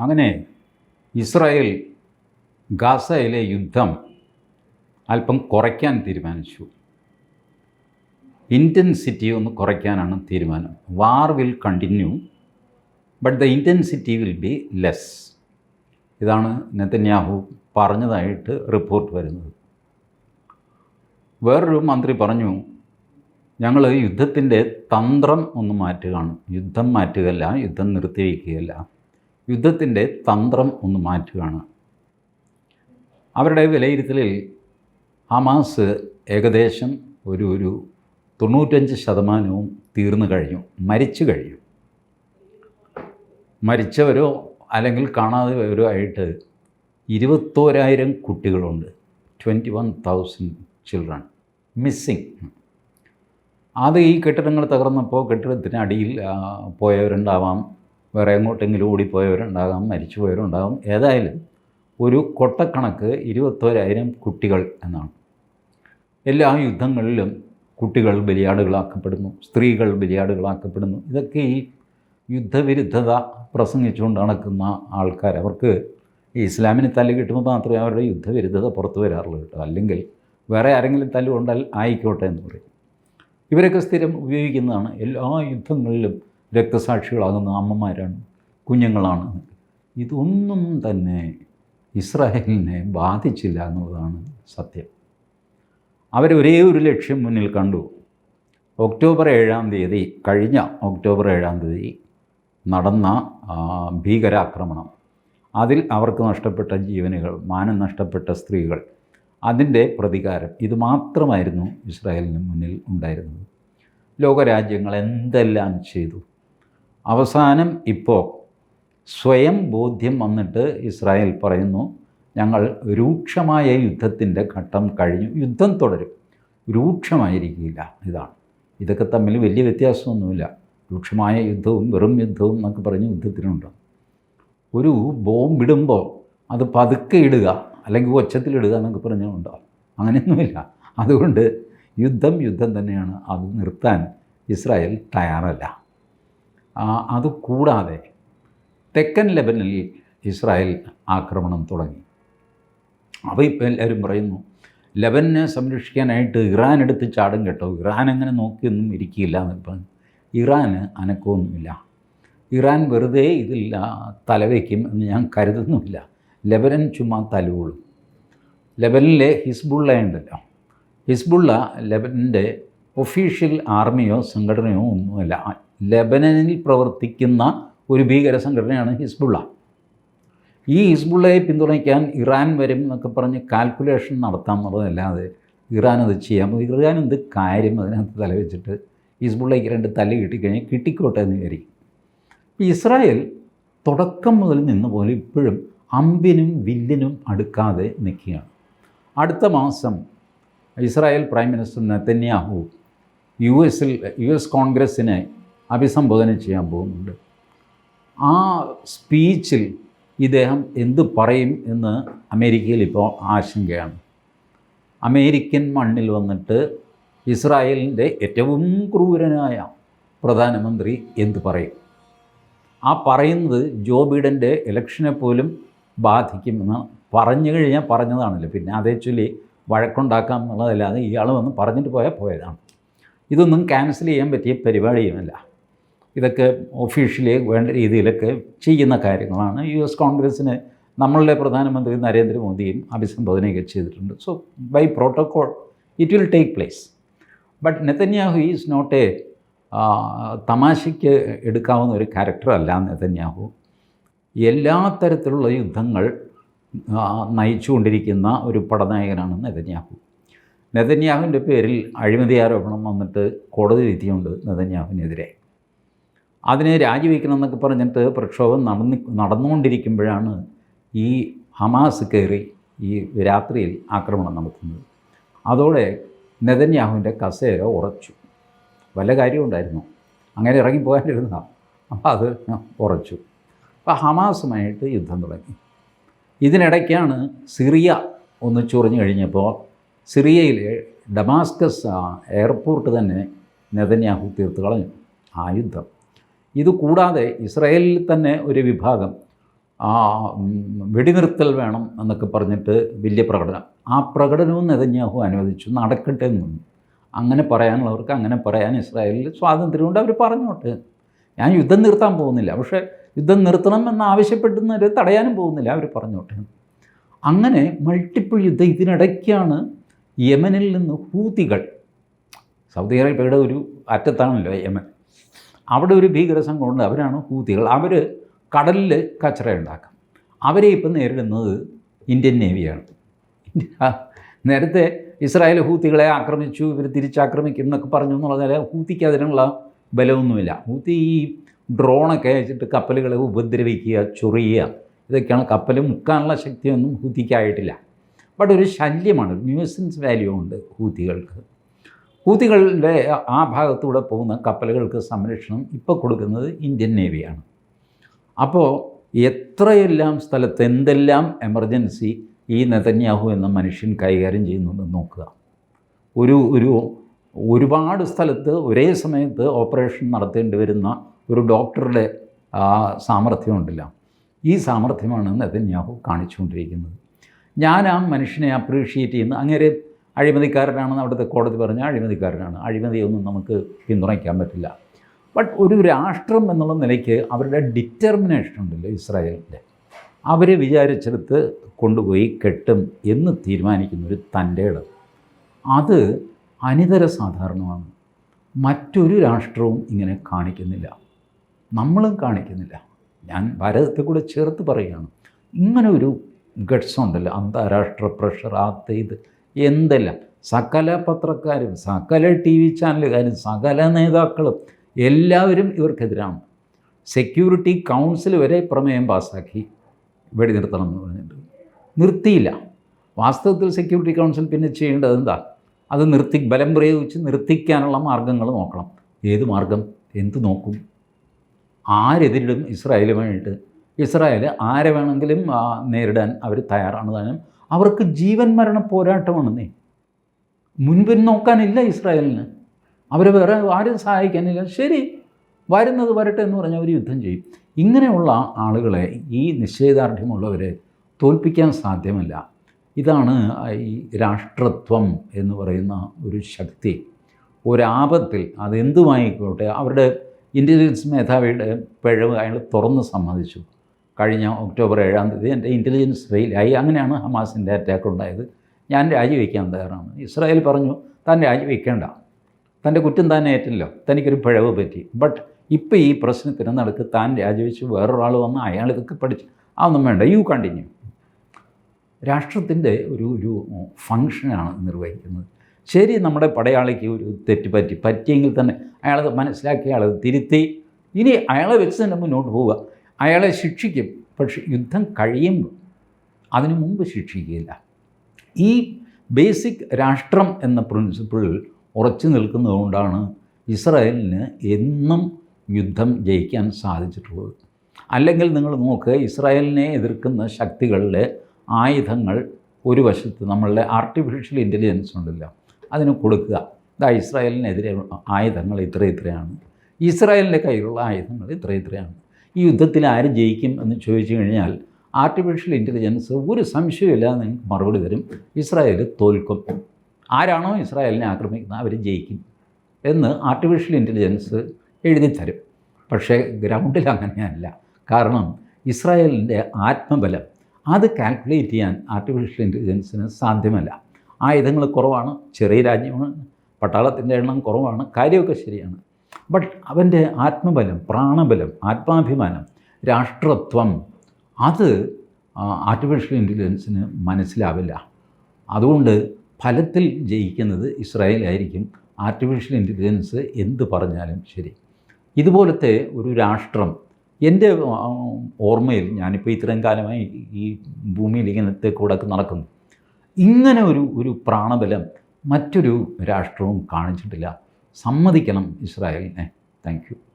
അങ്ങനെ ഇസ്രായേൽ ഗാസയിലെ യുദ്ധം അല്പം കുറയ്ക്കാൻ തീരുമാനിച്ചു. ഇന്റൻസിറ്റി ഒന്ന് കുറയ്ക്കാനാണ് തീരുമാനം. War will continue but the intensity will be less ഇതാണ് നെതന്യാഹു പറഞ്ഞതായിട്ട് റിപ്പോർട്ട് വരുന്നത്. വേറൊരു മന്ത്രി പറഞ്ഞു ഞങ്ങൾ യുദ്ധത്തിന്റെ തന്ത്രം ഒന്ന് മാറ്റുകയാണ്. യുദ്ധം മാറ്റുകയല്ല യുദ്ധം നിർത്തിവെക്കുകയല്ല യുദ്ധത്തിന്റെ തന്ത്രം ഒന്ന് മാറ്റുകയാണ്. അവരുടെ വിലയിരുത്തലിൽ ഹമാസ് ഏകദേശം ഒരു ഒരു തൊണ്ണൂറ്റഞ്ച് ശതമാനവും തീർന്നു കഴിഞ്ഞു മരിച്ചു കഴിഞ്ഞു. മരിച്ചവരോ അല്ലെങ്കിൽ കാണാതെവരോ ആയിട്ട് ഇരുപത്തോരായിരം കുട്ടികളുണ്ട് twenty one thousand children missing. അത് ഈ കെട്ടിടങ്ങൾ തകർന്നപ്പോൾ കെട്ടിടത്തിന് അടിയിൽ പോയവരുണ്ടാവാം. വേറെ എങ്ങോട്ടെങ്കിലും ഓടിപ്പോയവരുണ്ടാകാം മരിച്ചു പോയവരുണ്ടാകും ഏതായാലും ഒരു കൊട്ടക്കണക്ക് ഇരുപത്തോരായിരം കുട്ടികൾ എന്നാണ്. എല്ലാ യുദ്ധങ്ങളിലും കുട്ടികൾ ബലിയാടുകളാക്കപ്പെടുന്നു സ്ത്രീകൾ ബലിയാടുകളാക്കപ്പെടുന്നു. ഇതൊക്കെ ഈ യുദ്ധവിരുദ്ധത പ്രസംഗിച്ചുകൊണ്ട് നടക്കുന്ന ആൾക്കാർ. അവർക്ക് ഈ ഇസ്ലാമിന് തല്ല് കിട്ടുമ്പോൾ മാത്രമേ അവരുടെ യുദ്ധവിരുദ്ധത പുറത്തു വരാറുള്ളൂ കേട്ടോ. അല്ലെങ്കിൽ വേറെ ആരെങ്കിലും തല്ലുകൊണ്ടാൽ ആയിക്കോട്ടെ എന്ന് പറയും. ഇവരൊക്കെ സ്ഥിരം ഉപയോഗിക്കുന്നതാണ്. എല്ലാ യുദ്ധങ്ങളിലും രക്തസാക്ഷികളാകുന്ന അമ്മമാരാണ് കുഞ്ഞുങ്ങളാണ്. ഇതൊന്നും തന്നെ ഇസ്രായേലിനെ ബാധിച്ചില്ല എന്നുള്ളതാണ് സത്യം. അവർ ഒരേ ഒരു ലക്ഷ്യം മുന്നിൽ കണ്ടു. ഒക്ടോബർ ഏഴാം തീയതി കഴിഞ്ഞ ഒക്ടോബർ ഏഴാം തീയതി നടന്ന ഭീകരാക്രമണം. അതിൽ അവർക്ക് നഷ്ടപ്പെട്ട ജീവനുകൾ മാനം നഷ്ടപ്പെട്ട സ്ത്രീകൾ അതിന്റെ പ്രതികാരം. ഇത് മാത്രമായിരുന്നു ഇസ്രായേലിന് മുന്നിൽ ഉണ്ടായിരുന്നത്. ലോകരാജ്യങ്ങൾ എന്തെല്ലാം ചെയ്തു? അവസാനം ഇപ്പോൾ സ്വയം ബോധ്യം വന്നിട്ട് ഇസ്രായേൽ പറയുന്നു ഞങ്ങൾ രൂക്ഷമായ യുദ്ധത്തിന്റെ ഘട്ടം കഴിഞ്ഞു. യുദ്ധം തുടരും. രൂക്ഷമായിരിക്കില്ല. ഇതാണ്. ഇതൊക്കെ തമ്മിൽ വലിയ വ്യത്യാസമൊന്നുമില്ല. രൂക്ഷമായ യുദ്ധവും വെറും യുദ്ധവും എന്നൊക്കെ പറഞ്ഞ് യുദ്ധത്തിനുണ്ട്. ഒരു ബോംബിടുമ്പോൾ അത് പതുക്കെ ഇടുക അല്ലെങ്കിൽ ഒച്ചത്തിലിടുക എന്നൊക്കെ പറഞ്ഞുകൊണ്ടോ? അങ്ങനെയൊന്നുമില്ല. അതുകൊണ്ട് യുദ്ധം യുദ്ധം തന്നെയാണ്. അത് നിർത്താൻ ഇസ്രായേൽ തയ്യാറല്ല. അതുകൂടാതെ തെക്കൻ ലെബനിൽ ഇസ്രായേൽ ആക്രമണം തുടങ്ങി. അപ്പോൾ ഇപ്പോൾ എല്ലാവരും പറയുന്നു ലെബനെ സംരക്ഷിക്കാനായിട്ട് ഇറാൻ എടുത്ത് ചാടും കേട്ടോ. ഇറാൻ അങ്ങനെ നോക്കിയൊന്നും ഇരിക്കില്ല. എന്നിപ്പം ഇറാന് അനക്കമൊന്നുമില്ല. ഇറാൻ വെറുതെ ഇതില്ല തലവയ്ക്കും എന്ന് ഞാൻ കരുതുന്നുമില്ല. ലെബനൻ ചുമ്മാ തലവുള്ളൂ ലെബനിലെ ഹിസ്ബുള്ള ഉണ്ടല്ലോ. ഹിസ്ബുള്ള ലെബനന്റെ ഒഫീഷ്യൽ ആർമിയോ സംഘടനയോ ഒന്നുമല്ല. ലെബനനിൽ പ്രവർത്തിക്കുന്ന ഒരു ഭീകര സംഘടനയാണ് ഹിസ്ബുള്ള. ഈ ഹിസ്ബുള്ളയെ പിന്തുണയ്ക്കാൻ ഇറാൻ വരും എന്നൊക്കെ പറഞ്ഞ് കാൽക്കുലേഷൻ നടത്താം എന്നുള്ളതല്ലാതെ ഇറാൻ അത് ചെയ്യാം. ഇറാൻ എന്ത് കാര്യം അതിനകത്ത് തലവെച്ചിട്ട് ഹിസ്ബുള്ളയ്ക്ക് രണ്ട് തല്ല് കിട്ടിക്കഴിഞ്ഞാൽ കിട്ടിക്കോട്ടെ എന്ന് വിചാരിക്കും. ഇസ്രായേൽ തുടക്കം മുതൽ നിന്ന് പോലെ ഇപ്പോഴും അമ്പിനും വില്ലിനും അടുക്കാതെ നിൽക്കുകയാണ്. അടുത്ത മാസം Israel prime minister Netanyahu U എസിൽ യു എസ് കോൺഗ്രസ്സിനെ അഭിസംബോധന ചെയ്യാൻ പോകുന്നുണ്ട്. ആ സ്പീച്ചിൽ ഇദ്ദേഹം എന്ത് പറയും എന്ന് അമേരിക്കയിൽ ഇപ്പോൾ ആശങ്കയാണ്. അമേരിക്കൻ മണ്ണിൽ വന്നിട്ട് ഇസ്രായേലിന്റെ ഏറ്റവും ക്രൂരനായ പ്രധാനമന്ത്രി എന്ത് പറയും? ആ പറയുന്നത് ജോ ബൈഡന്റെ ഇലക്ഷനെ പോലും ബാധിക്കുമെന്ന് പറഞ്ഞു കഴിഞ്ഞാൽ പറഞ്ഞതാണല്ലോ. പിന്നെ അതേ ചൊല്ലി വഴക്കുണ്ടാക്കാം എന്നുള്ളതല്ലാതെ ഇയാൾ വന്ന് പറഞ്ഞിട്ട് പോയാൽ പോയതാണ്. ഇതൊന്നും ക്യാൻസൽ ചെയ്യാൻ പറ്റിയ പരിപാടിയുമല്ല. ഇതൊക്കെ ഒഫീഷ്യലി വേണ്ട രീതിയിലൊക്കെ ചെയ്യുന്ന കാര്യങ്ങളാണ്. യു എസ് കോൺഗ്രസ്സിന് നമ്മളുടെ പ്രധാനമന്ത്രി നരേന്ദ്രമോദിയും അഭിസംബോധനയൊക്കെ ചെയ്തിട്ടുണ്ട്. So by protocol it will take place but Netanyahu is not a തമാശയ്ക്ക് എടുക്കാവുന്ന ഒരു ക്യാരക്ടർ അല്ല നെതന്യാഹു. എല്ലാ തരത്തിലുള്ള യുദ്ധങ്ങൾ നയിച്ചുകൊണ്ടിരിക്കുന്ന ഒരു പടനായകനാണ് നെതന്യാഹു. നെതന്യാഹുവിന്റെ പേരിൽ അഴിമതി ആരോപണം വന്നിട്ട് കോടതി വിധിയുണ്ട് നെതന്യാഹുവിനെതിരെ. അതിനെ രാജിവെക്കണം എന്നൊക്കെ പറഞ്ഞിട്ട് പ്രക്ഷോഭം നടന്നി നടന്നുകൊണ്ടിരിക്കുമ്പോഴാണ് ഈ ഹമാസ് കയറി ഈ രാത്രിയിൽ ആക്രമണം നടത്തുന്നത്. അതോടെ നെതന്യാഹുവിന്റെ കസേര ഉറച്ചു. വല്ല കാര്യമുണ്ടായിരുന്നു അങ്ങനെ ഇറങ്ങിപ്പോകാനിരുന്ന അപ്പോൾ അത് ഉറച്ചു. അപ്പോൾ ഹമാസുമായിട്ട് യുദ്ധം തുടങ്ങി. ഇതിനിടയ്ക്കാണ് സിറിയ ഒന്ന് ചൊറിഞ്ഞു കഴിഞ്ഞപ്പോൾ സിറിയയിലെ ഡമാസ്കസ് എയർപോർട്ട് തന്നെ നെതന്യാഹു തീർത്ത് കളഞ്ഞു. ആ യുദ്ധം. ഇത് ഇസ്രയേലിൽ തന്നെ ഒരു വിഭാഗം ആ വെടിനിർത്തൽ വേണം എന്നൊക്കെ പറഞ്ഞിട്ട് വലിയ പ്രകടനം. ആ പ്രകടനവും നെതന്യാഹു അനുവദിച്ചു. നടക്കട്ടെ എന്ന് അങ്ങനെ പറയാനുള്ളവർക്ക് അങ്ങനെ പറയാൻ ഇസ്രായേലിൽ സ്വാതന്ത്ര്യമുണ്ട്. അവർ പറഞ്ഞോട്ടെ. ഞാൻ യുദ്ധം നിർത്താൻ പോകുന്നില്ല. പക്ഷേ യുദ്ധം നിർത്തണം എന്ന് ആവശ്യപ്പെടുന്നവർ തടയാനും പോകുന്നില്ല. അവർ പറഞ്ഞോട്ടെ. അങ്ങനെ മൾട്ടിപ്പിൾ യുദ്ധം ഇതിനിടയ്ക്കാണ് യമനിൽ നിന്ന് ഹൂതികൾ. സൗദി അറേബ്യയുടെ ഒരു അറ്റത്താണല്ലോ യമൻ. അവിടെ ഒരു ഭീകര സംഘമുണ്ട് അവരാണ് ഹൂതികൾ അവർ കടലിൽ കച്ചറ ഉണ്ടാക്കും. അവരെ ഇപ്പം നേരിടുന്നത് ഇന്ത്യൻ നേവിയാണ്. നേരത്തെ ഇസ്രായേൽ ഹൂത്തികളെ ആക്രമിച്ചു ഇവർ തിരിച്ചാക്രമിക്കും എന്നൊക്കെ പറഞ്ഞു എന്നുള്ളതിൽ ഹൂത്തിക്ക് അതിനുള്ള ബലമൊന്നുമില്ല. ഹൂത്തി ഈ ഡ്രോണൊക്കെ അയച്ചിട്ട് കപ്പലുകളെ ഉപദ്രവിക്കുക ചൊറിയുക ഇതൊക്കെയാണ് കപ്പൽ മുക്കാനുള്ള ശക്തിയൊന്നും ഹൂത്തിക്കായിട്ടില്ല. ബട്ട് ഒരു ശല്യമാണ് ന്യൂസൻസ് വാല്യൂ ഉണ്ട് ഹൂത്തികൾക്ക്. ഹൂത്തികളുടെ ആ ഭാഗത്തൂടെ പോകുന്ന കപ്പലുകൾക്ക് സംരക്ഷണം ഇപ്പോൾ കൊടുക്കുന്നത് ഇന്ത്യൻ നേവിയാണ്. അപ്പോൾ എത്രയെല്ലാം സ്ഥലത്ത് എന്തെല്ലാം എമർജൻസി ഈ നെതന്യാഹു എന്ന മനുഷ്യൻ കൈകാര്യം ചെയ്യുന്നുണ്ടെന്ന് നോക്കുക. ഒരു ഒരു ഒരുപാട് സ്ഥലത്ത് ഒരേ സമയത്ത് ഓപ്പറേഷൻ നടത്തേണ്ടി വരുന്ന ഒരു ഡോക്ടറുടെ സാമർഥ്യം ഉണ്ടല്ല ഈ സാമർഥ്യമാണ് നെതന്യാഹു കാണിച്ചുകൊണ്ടിരിക്കുന്നത്. ഞാൻ ആ മനുഷ്യനെ അപ്രീഷിയേറ്റ് ചെയ്യുന്ന അങ്ങനെ അഴിമതിക്കാരനാണെന്ന് അവിടുത്തെ കോടതി പറഞ്ഞാൽ അഴിമതിക്കാരനാണ്. അഴിമതിയൊന്നും നമുക്ക് പിന്തുണയ്ക്കാൻ പറ്റില്ല. ബട്ട് ഒരു രാഷ്ട്രം എന്നുള്ള നിലയ്ക്ക് അവരുടെ ഡിറ്റർമിനേഷൻ ഉണ്ടല്ലോ ഇസ്രായേലിന്റെ. അവരെ വിചാരിച്ചെടുത്ത് കൊണ്ടുപോയി കെട്ടും എന്ന് തീരുമാനിക്കുന്ന ഒരു തന്റെ ഇടം. അത് അനിതര സാധാരണമാണ്. മറ്റൊരു രാഷ്ട്രവും ഇങ്ങനെ കാണിക്കുന്നില്ല. നമ്മളും കാണിക്കുന്നില്ല. ഞാൻ ഭാരതത്തെ കൂടെ ചേർത്ത് പറയുകയാണ്. ഇങ്ങനെ ഒരു ഗഡ്സ് ഉണ്ടല്ലോ അന്താരാഷ്ട്ര പ്രഷർ ആത്തേത് ഇത്. എന്തെല്ലാം? സകല പത്രക്കാരും സകല ടി വി ചാനലുകാരും സകല നേതാക്കളും എല്ലാവരും ഇവർക്കെതിരാണ്. സെക്യൂരിറ്റി കൗൺസിൽ വരെ പ്രമേയം പാസ്സാക്കി വെടിനിർത്തണം എന്ന് പറഞ്ഞിട്ട് നിർത്തിയില്ല. വാസ്തവത്തിൽ സെക്യൂരിറ്റി കൗൺസിൽ പിന്നെ ചെയ്യേണ്ടത് എന്താ? അത് നിർത്തി ബലം പ്രയോഗിച്ച് നിർത്തിക്കാനുള്ള മാർഗങ്ങൾ നോക്കണം. ഏത് മാർഗം എന്ത് നോക്കും? ആരെതിരിടും ഇസ്രായേലുമായിട്ട്? ഇസ്രായേൽ ആരെ വേണമെങ്കിലും നേരിടാൻ അവർ തയ്യാറാണ്. താനും അവർക്ക് ജീവൻ മരണ പോരാട്ടമാണെന്നേ. മുൻപിൽ നോക്കാനില്ല ഇസ്രായേലിന്. അവരെ വേറെ ആരും സഹായിക്കാനില്ല. ശരി വരുന്നത് വരട്ടെ എന്ന് പറഞ്ഞാൽ അവർ യുദ്ധം ചെയ്യും. ഇങ്ങനെയുള്ള ആളുകളെ ഈ നിശ്ചയദാർഢ്യമുള്ളവരെ തോൽപ്പിക്കാൻ സാധ്യമല്ല. ഇതാണ് ഈ രാഷ്ട്രത്വം എന്ന് പറയുന്ന ഒരു ശക്തി. ഒരാപത്തിൽ അതെന്തുമായിക്കോട്ടെ അവരുടെ ഇന്റലിജൻസ് മേധാവിയുടെ പിഴവ് അയാൾ തുറന്ന് സമ്മതിച്ചു. കഴിഞ്ഞ ഒക്ടോബർ ഏഴാം തീയതി എന്റെ ഇന്റലിജൻസ് ഫെയിലായി അങ്ങനെയാണ് ഹമാസിന്റെ അറ്റാക്ക് ഉണ്ടായത്. ഞാൻ രാജിവെക്കാൻ തയ്യാറാണ്. ഇസ്രായേൽ പറഞ്ഞു താൻ രാജിവെക്കേണ്ട. തന്റെ കുറ്റം താൻ ഏറ്റല്ലോ. തനിക്കൊരു പിഴവ് പറ്റി. ബട്ട് ഇപ്പോൾ ഈ പ്രശ്നത്തിന് നടക്ക് താൻ രാജിവെച്ച് വേറൊരാൾ വന്ന് അയാൾ ഇതൊക്കെ പഠിച്ച് അതൊന്നും വേണ്ട. യു കണ്ടിന്യൂ രാഷ്ട്രത്തിന്റെ ഒരു ഒരു ഫങ്ഷനാണ് നിർവഹിക്കുന്നത്. ശരി നമ്മുടെ പടയാളിക്ക് ഒരു തെറ്റ് പറ്റി. പറ്റിയെങ്കിൽ തന്നെ അയാളത് മനസ്സിലാക്കി അയാളത് തിരുത്തി. ഇനി അയാളെ വെച്ച് തന്നെ മുന്നോട്ട് പോവുക. അയാളെ ശിക്ഷിക്കും. പക്ഷെ യുദ്ധം കഴിയുമ്പോൾ അതിനു മുമ്പ് ശിക്ഷിക്കുകയില്ല. ഈ ബേസിക് രാഷ്ട്രം എന്ന പ്രിൻസിപ്പിളിൽ ഉറച്ചു നിൽക്കുന്നതുകൊണ്ടാണ് ഇസ്രായേലിന് എന്നും യുദ്ധം ജയിക്കാൻ സാധിച്ചിട്ടുള്ളത്. അല്ലെങ്കിൽ നിങ്ങൾ നോക്ക് ഇസ്രായേലിനെ എതിർക്കുന്ന ശക്തികളുടെ ആയുധങ്ങൾ ഒരു വശത്ത് നമ്മളുടെ ആർട്ടിഫിഷ്യൽ ഇന്റലിജൻസ് ഉണ്ടല്ലോ അതിന് കൊടുക്കുക. ഇതാ ഇസ്രായേലിനെതിരെ ആയുധങ്ങൾ ഇത്ര ഇത്രയാണ്. ഇസ്രായേലിന്റെ കയ്യിലുള്ള ആയുധങ്ങൾ ഇത്ര ഇത്രയാണ്. ഈ യുദ്ധത്തിൽ ആര് ജയിക്കും എന്ന് ചോദിച്ചു കഴിഞ്ഞാൽ ആർട്ടിഫിഷ്യൽ ഇന്റലിജൻസ് ഒരു സംശയമില്ലാതെ നിങ്ങൾക്ക് മറുപടി തരും. ഇസ്രായേൽ തോൽക്കും. ആരാണോ ഇസ്രായേലിനെ ആക്രമിക്കുന്നത് അവർ ജയിക്കും എന്ന് ആർട്ടിഫിഷ്യൽ ഇന്റലിജൻസ് എഴുതി തരും പക്ഷേ ഗ്രൗണ്ടിൽ അങ്ങനെയല്ല. കാരണം ഇസ്രായേലിന്റെ ആത്മബലം അത് കാൽക്കുലേറ്റ് ചെയ്യാൻ ആർട്ടിഫിഷ്യൽ ഇന്റലിജൻസിന് സാധ്യമല്ല. ആയുധങ്ങൾ കുറവാണ് ചെറിയ രാജ്യമാണ് പട്ടാളത്തിന്റെ എണ്ണം കുറവാണ് കാര്യമൊക്കെ ശരിയാണ്. ബട്ട് അവന്റെ ആത്മബലം പ്രാണബലം ആത്മാഭിമാനം രാഷ്ട്രത്വം അത് ആർട്ടിഫിഷ്യൽ ഇന്റലിജൻസിന് മനസ്സിലാവില്ല. അതുകൊണ്ട് ഫലത്തിൽ ജയിക്കുന്നത് ഇസ്രായേലായിരിക്കും ആർട്ടിഫിഷ്യൽ ഇന്റലിജൻസ് എന്ത് പറഞ്ഞാലും ശരി. ഇതുപോലത്തെ ഒരു രാഷ്ട്രം എന്റെ ഓർമ്മയിൽ ഞാനിപ്പോൾ ഇത്രയും കാലമായി ഈ ഭൂമിയിൽ ഇങ്ങനത്തെ കൂടെ നടക്കുന്നു. ഇങ്ങനെ ഒരു ഒരു പ്രാണബലം മറ്റൊരു രാഷ്ട്രവും കാണിച്ചിട്ടില്ല. സമ്മതിക്കണം ഇസ്രായേലിനെ. താങ്ക്